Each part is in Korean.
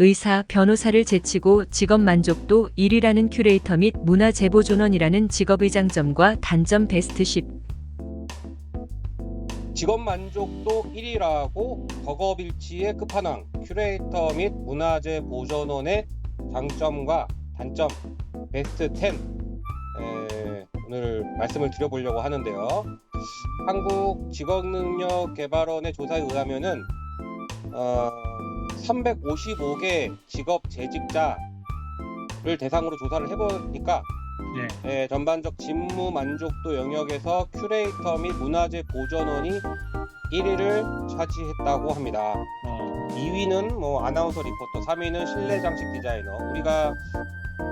의사, 변호사를 제치고 직업 만족도 1위라는 큐레이터 및 문화 제보 존원이라는 직업의 장점과 단점 베스트 10. 직업 만족도 1위라고 덕업일치의 끝판왕 큐레이터 및 문화재 보존원의 장점과 단점 베스트 10 에, 오늘 말씀을 드려보려고 하는데요. 한국 직업능력개발원의 조사에 의하면은 어, 355개 직업 재직자를 대상으로 조사를 해보니까 예. 예, 전반적 직무 만족도 영역에서 큐레이터 및 문화재 보존원이 1위를 차지했다고 합니다. 어, 2위는 뭐 아나운서 리포터, 3위는 실내 장식 디자이너. 우리가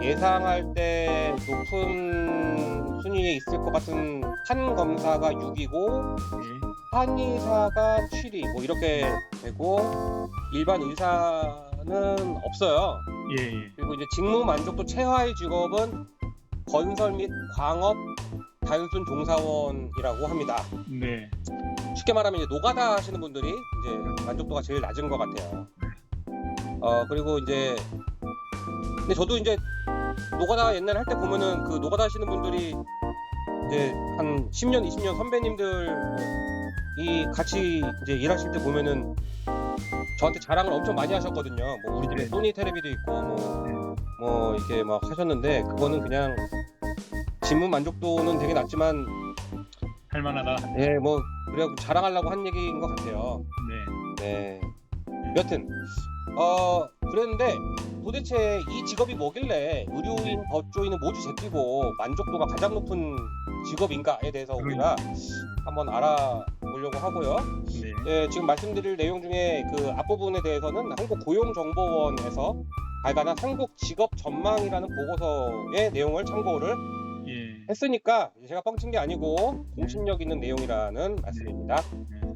예상할 때 높은 순위에 있을 것 같은 한 검사가 6위고 예. 한의사가 7위 뭐 이렇게 되고 일반 의사는 없어요. 예, 예. 그리고 이제 직무 만족도 최하의 직업은 건설 및 광업 단순 종사원이라고 합니다. 네. 쉽게 말하면 이제 노가다 하시는 분들이 이제 만족도가 제일 낮은 것 같아요. 어 그리고 이제 근데 저도 이제 노가다 옛날에 할 때 보면은 그 노가다 하시는 분들이 이제 한 10년, 20년 선배님들 이 같이 이제 일하실 때 보면은 저한테 자랑을 엄청 많이 하셨거든요. 뭐 우리 집에 네. 소니 테레비도 있고 뭐, 뭐 이렇게 막 하셨는데 그거는 그냥 직무 만족도는 되게 낮지만 할만하다. 예, 뭐 그래 자랑하려고 한 얘기인 것 같아요. 네. 네. 여튼 어 그랬는데 도대체 이 직업이 뭐길래 의료인, 법조인은 모두 제끼고 만족도가 가장 높은 직업인가에 대해서 우리가 한번 알아보려고 하고요. 네. 예, 지금 말씀드릴 내용 중에 그 앞부분에 대해서는 한국 고용정보원에서 발간한 한국 직업 전망이라는 보고서의 내용을 참고를 예. 했으니까 제가 뻥친 게 아니고 공신력 있는 내용이라는 말씀입니다. 네. 네.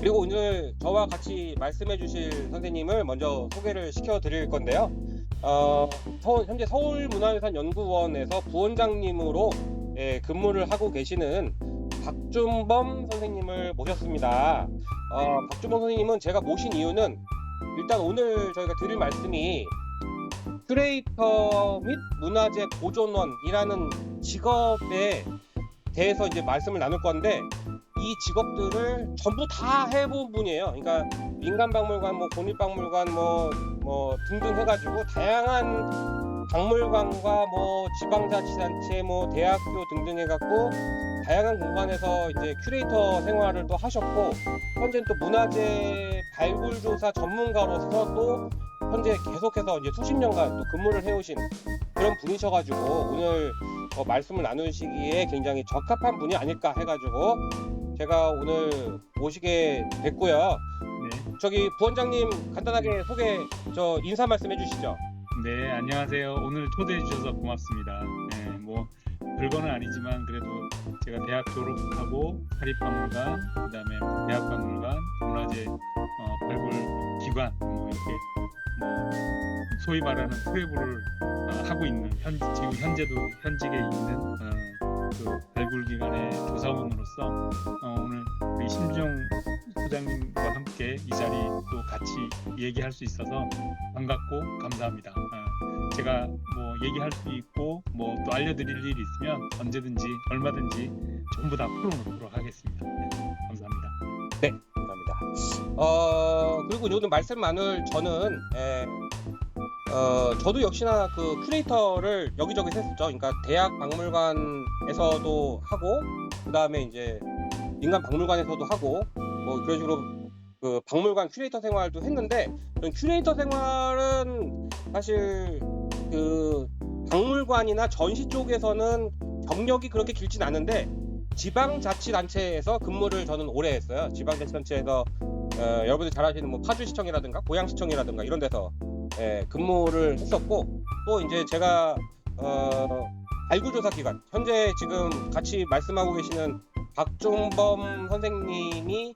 그리고 오늘 저와 같이 말씀해 주실 선생님을 먼저 소개를 시켜 드릴 건데요. 어, 서- 현재 서울문화유산연구원에서 부원장님으로 예, 근무를 하고 계시는 박준범 선생님을 모셨습니다. 어, 박준범 선생님은 제가 모신 이유는 일단 오늘 저희가 드릴 말씀이 큐레이터 및 문화재 보존원이라는 직업에 대해서 이제 말씀을 나눌 건데 이 직업들을 전부 다 해본 분이에요. 그러니까 민간 박물관, 뭐 공립 박물관, 뭐, 뭐 등등 해가지고 다양한 박물관과 뭐 지방자치단체, 뭐 대학교 등등 해갖고 다양한 공간에서 이제 큐레이터 생활을 또 하셨고 현재는 또 문화재 발굴 조사 전문가로서 또 현재 계속해서 이제 수십 년간 또 근무를 해오신 그런 분이셔가지고 오늘 어, 말씀을 나누시기에 굉장히 적합한 분이 아닐까 해가지고 제가 오늘 모시게 됐고요. 네. 저기 부원장님 간단하게 소개 저 인사 말씀 해 주시죠. 네, 안녕하세요. 오늘 초대해 주셔서 고맙습니다. 네, 뭐 별거는 아니지만 그래도 제가 대학 졸업하고 사립박물관, 그다음에 대학박물관, 문화재 어, 발굴 기관 뭐 이렇게 뭐 소위 말하는 투회부를 어, 하고 있는 현 지금 현재도 현직에 있는 어, 그 발굴 기관의 조사원으로서 어, 오늘 우리 심정 소장님과 함께 이 자리 또 같이 얘기할 수 있어서 반갑고 감사합니다. 어, 제가 뭐 얘기할 수 있고 뭐 또 알려드릴 일이 있으면 언제든지 얼마든지 전부 다 풀어놓도록 하겠습니다. 네, 감사합니다. 감사합니다. 어 그리고 오늘 말씀 나눌 저는 에, 어 저도 역시나 그 큐레이터를 여기저기 했었죠. 그러니까 대학 박물관에서도 하고 그 다음에 이제 민간 박물관에서도 하고 뭐 그런 식으로 그 박물관 큐레이터 생활도 했는데 큐레이터 생활은 사실 그 박물관이나 전시 쪽에서는 경력이 그렇게 길진 않은데 지방자치단체에서 근무를 저는 오래 했어요. 지방자치단체에서 어, 여러분들 잘 아시는 뭐 파주시청이라든가 고양시청이라든가 이런 데서 예, 근무를 했었고 또 이제 제가 어, 발굴조사 기관 현재 지금 같이 말씀하고 계시는 박종범 선생님이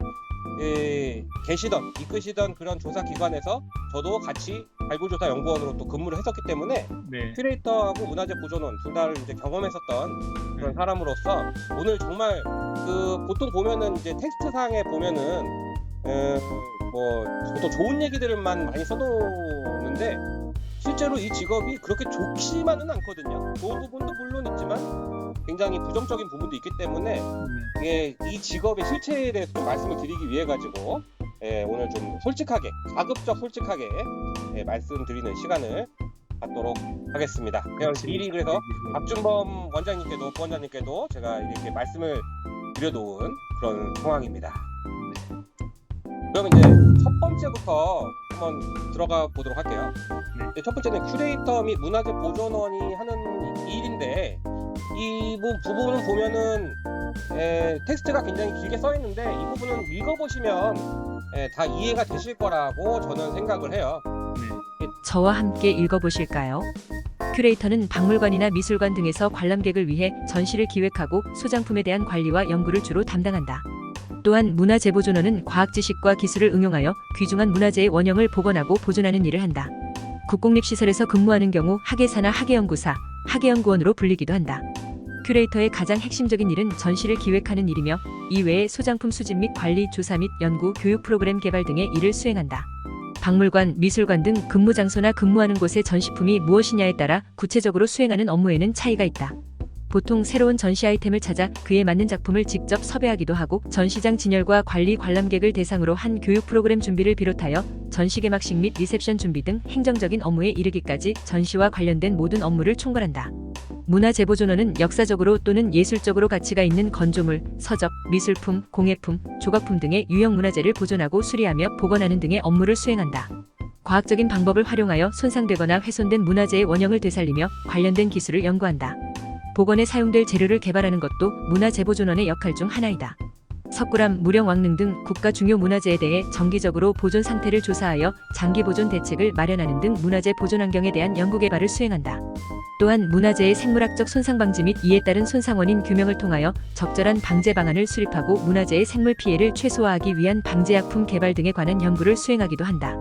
예, 계시던 이끄시던 그런 조사 기관에서 저도 같이 발굴조사 연구원으로 또 근무를 했었기 때문에 네, 큐레이터하고 문화재 보존원 둘 다를 이제 경험했었던 그런 사람으로서 오늘 정말 그 보통 보면은 이제 텍스트상에 보면은 에, 뭐 보통 좋은 얘기들만 많이 써놓는 직업인데 실제로 이 직업이 그렇게 좋지만은 않거든요. 좋은 부분도 물론 있지만 굉장히 부정적인 부분도 있기 때문에 네. 예, 이 직업의 실체에 대해서 좀 말씀을 드리기 위해 가지고 예, 오늘 좀 솔직하게 가급적 솔직하게 예, 말씀드리는 시간을 갖도록 하겠습니다. 그래서 미리 그래서 박준범 원장님께도 부원장님께도 제가 이렇게 말씀을 드려놓은 그런 상황입니다. 그럼 이제 첫 번째부터 한번 들어가 보도록 할게요. 첫 번째는 큐레이터 및 문화재 보존원이 하는 일인데 이 부- 부분은 보면은 에, 텍스트가 굉장히 길게 써 있는데 이 부분은 읽어보시면 에, 다 이해가 되실 거라고 저는 생각을 해요. 네. 저와 함께 읽어보실까요? 큐레이터는 박물관이나 미술관 등에서 관람객을 위해 전시를 기획하고 소장품에 대한 관리와 연구를 주로 담당한다. 또한 문화재보존원은 과학 지식과 기술을 응용하여 귀중한 문화재의 원형을 복원하고 보존하는 일을 한다. 국공립 시설에서 근무하는 경우 학예사나 학예연구사, 학예연구원으로 불리기도 한다. 큐레이터의 가장 핵심적인 일은 전시를 기획하는 일이며 이외에 소장품 수집 및 관리, 조사 및 연구, 교육 프로그램 개발 등의 일을 수행한다. 박물관, 미술관 등 근무 장소나 근무하는 곳의 전시품이 무엇이냐에 따라 구체적으로 수행하는 업무에는 차이가 있다. 보통 새로운 전시 아이템을 찾아 그에 맞는 작품을 직접 섭외하기도 하고 전시장 진열과 관리 관람객을 대상으로 한 교육 프로그램 준비를 비롯하여 전시 개막식 및 리셉션 준비 등 행정적인 업무에 이르기까지 전시와 관련된 모든 업무를 총괄한다. 문화재보존원은 역사적으로 또는 예술적으로 가치가 있는 건조물, 서적, 미술품, 공예품, 조각품 등의 유형 문화재를 보존하고 수리하며 복원하는 등의 업무를 수행한다. 과학적인 방법을 활용하여 손상되거나 훼손된 문화재의 원형을 되살리며 관련된 기술을 연구한다. 복원에 사용될 재료를 개발하는 것도 문화재보존원의 역할 중 하나이다. 석굴암, 무령 왕릉 등 국가 중요 문화재에 대해 정기적으로 보존 상태를 조사하여 장기 보존 대책을 마련하는 등 문화재 보존 환경에 대한 연구 개발을 수행한다. 또한 문화재의 생물학적 손상 방지 및 이에 따른 손상 원인 규명을 통하여 적절한 방제 방안을 수립하고 문화재의 생물 피해를 최소화하기 위한 방제약품 개발 등에 관한 연구를 수행하기도 한다.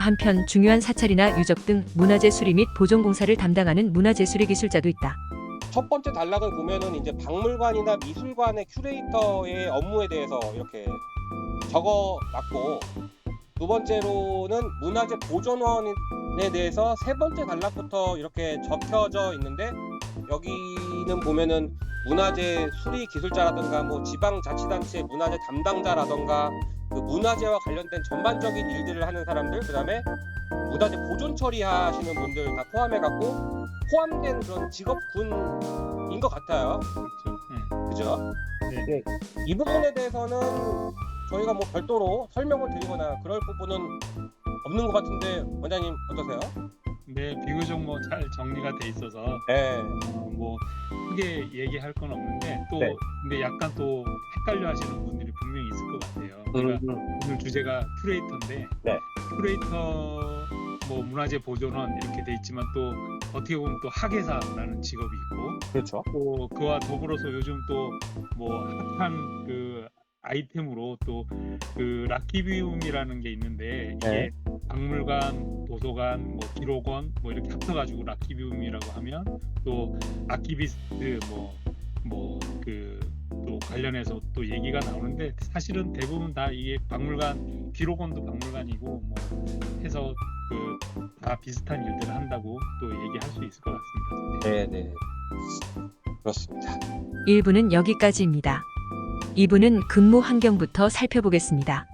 한편 중요한 사찰이나 유적 등 문화재 수리 및 보존 공사를 담당하는 문화재 수리 기술자도 있다. 첫 번째 단락을 보면은 이제 박물관이나 미술관의 큐레이터의 업무에 대해서 이렇게 적어 놨고 두 번째로는 문화재 보존원에 대해서 세 번째 단락부터 이렇게 적혀져 있는데 여기는 보면은 문화재 수리 기술자라든가 뭐 지방자치단체 문화재 담당자라든가 그 문화재와 관련된 전반적인 일들을 하는 사람들 그다음에 문화재 보존 처리하시는 분들 다 포함해 갖고 포함된 그런 직업군인 것 같아요. 그죠? 네. 이 부분에 대해서는 저희가 뭐 별도로 설명을 드리거나 그럴 부분은 없는 것 같은데 원장님 어떠세요? 네, 비교적 뭐 잘 정리가 돼 있어서 네. 어, 뭐 크게 얘기할 건 없는데 또 네. 근데 약간 또 헷갈려 하시는 분들이 분명히 있을 것 같아요. 그러니까 오늘 주제가 큐레이터인데 네. 큐레이터 뭐 문화재 보존원 이렇게 돼 있지만 또 어떻게 보면 또 학예사라는 직업이 있고 그렇죠. 또 그와 더불어서 요즘 또 뭐 핫한 그 아이템으로 또 그 락키비움이라는 게 있는데 이게 네. 박물관, 도서관, 뭐 기록원 뭐 이렇게 합쳐가지고 락키비움이라고 하면 또 아키비스트 뭐뭐그또 관련해서 또 얘기가 나오는데 사실은 대부분 다 이게 박물관 기록원도 박물관이고 뭐 해서 그 다 비슷한 일들을 한다고 또 얘기할 수 있을 것 같습니다. 네, 네. 그렇습니다. 1부는 여기까지입니다. 2부는 근무 환경부터 살펴보겠습니다.